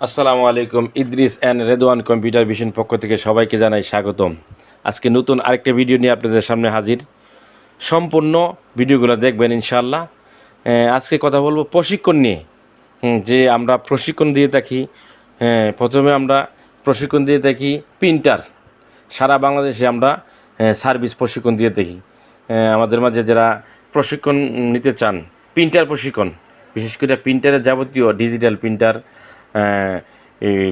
আসসালামু আলাইকুম, Idris and Redwan computer vision পক্ষ থেকে সবাইকে জানাই স্বাগতম। আজকে নতুন আরেকটা ভিডিও নিয়ে আপনাদের সামনে হাজির। সম্পূর্ণ ভিডিওগুলো দেখবেন ইনশাল্লাহ আজকে কথা বলব প্রশিক্ষণ নিয়ে। যে আমরা প্রশিক্ষণ দিয়ে থাকি প্রথমে আমরা প্রশিক্ষণ দিয়ে থাকি প্রিন্টার। সারা বাংলাদেশে আমরা সার্ভিস প্রশিক্ষণ দিয়ে থাকি। আমাদের মাঝে যারা প্রশিক্ষণ নিতে চান, প্রিন্টার প্রশিক্ষণ, বিশেষ করে প্রিন্টারের যাবতীয় ডিজিটাল প্রিন্টার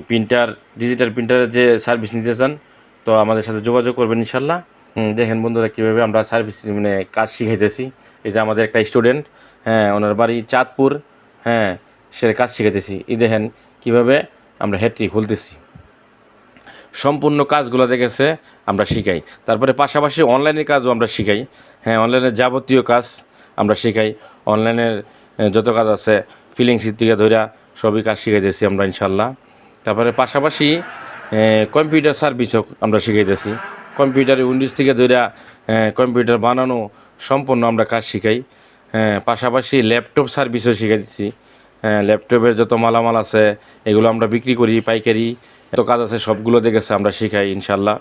প্রিন্টার ডিজিটাল প্রিন্টারের যে সার্ভিস নিতে চান, তো আমাদের সাথে যোগাযোগ করবেন ইনশাল্লাহ। দেখেন বন্ধুরা কীভাবে আমরা সার্ভিস মানে কাজ শিখাইতেছি। এই যে আমাদের একটা স্টুডেন্ট হ্যাঁ ওনার বাড়ি চাঁদপুর হ্যাঁ সে কাজ শিখাইতেছি। এই দেখেন কীভাবে আমরা হেট্রি খুলতেছি। সম্পূর্ণ কাজগুলো দেখেছে, আমরা শিখাই। তারপরে পাশাপাশি অনলাইনের কাজও আমরা শিখাই। হ্যাঁ অনলাইনের যাবতীয় কাজ আমরা শিখাই। অনলাইনের যত কাজ আছে ফিলিংসের থেকে ধইরা সবই কাজ শিখাইতেছি আমরা ইনশাল্লাহ তারপরে পাশাপাশি কম্পিউটার সার্ভিসও আমরা শিখাইতেছি। কম্পিউটারে উনিশ থেকে ধইরা কম্পিউটার বানানো সম্পূর্ণ আমরা কাজ শিখাই। পাশাপাশি ল্যাপটপ সার্ভিসও শিখাইতেছি। হ্যাঁ ল্যাপটপের যত মালামাল আছে, এগুলো আমরা বিক্রি করি, পাইকারি, এত কাজ আছে, সবগুলো দেখেছে আমরা শিখাই ইনশাল্লাহ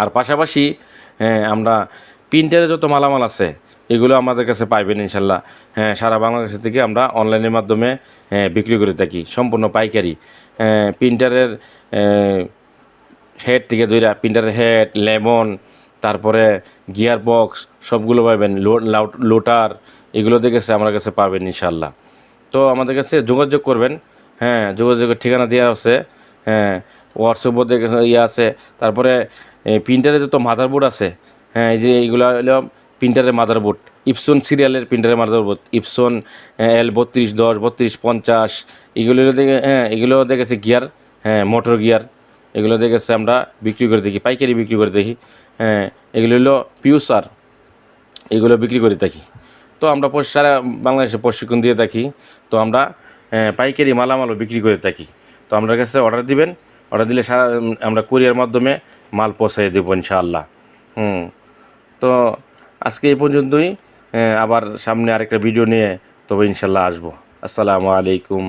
আর পাশাপাশি আমরা প্রিন্টারে যত মালামাল আছে এগুলো আমাদের কাছে পাইবেন ইনশাল্লাহ। হ্যাঁ সারা বাংলাদেশ থেকে আমরা অনলাইনের মাধ্যমে বিক্রি করে থাকি, সম্পূর্ণ পাইকারি। প্রিন্টারের হেড থেকে ধইরা প্রিন্টারের হেড, লেমন, তারপরে গিয়ার বক্স, সবগুলো পাবেন লোটার, এগুলো দেখেছে আমার কাছে পাবেন ইনশাল্লাহ। তো আমাদের কাছে যোগাযোগ করবেন। হ্যাঁ যোগাযোগের ঠিকানা দেওয়া আছে। হ্যাঁ হোয়াটসঅ্যাপও দেখে ইয়ে আছে। তারপরে প্রিন্টারে যত মাদারবোর্ড আছে হ্যাঁ এই যে এইগুলো প্রিন্টারের মাদারবোর্ড। ইপসন সিরিয়ালের প্রিন্টারের মাদারবোর্ড। ইপসন এল বত্রিশ, দশ, বত্রিশ, পঞ্চাশ, এগুলো দেখে হ্যাঁ এগুলো দেখেছি গিয়ার হ্যাঁ মোটর গিয়ার, এগুলো দেখেছে আমরা বিক্রি করে দেখি পাইকারি বিক্রি করে দেখি হ্যাঁ এগুলো হলো পিউসার, এগুলো বিক্রি করে থাকি। তো আমরা সারা বাংলাদেশে প্রশিক্ষণ দিয়ে থাকি, তো আমরা পাইকারি মালামালও বিক্রি করে থাকি। তো আপনার কাছে অর্ডার দিবেন অর্ডার দিলে সারা আমরা কুরিয়ার মাধ্যমে মাল পৌঁছাই দেবো ইনশাআল্লাহ। হুম, তো আজকে এই পর্যন্তই। আবার সামনে আরেকটা ভিডিও নিয়ে তবে ইনশাল্লাহ আসব। আসসালামু আলাইকুম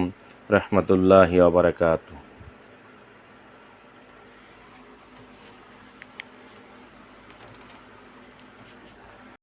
রহমতুল্লাহ বারাকাতু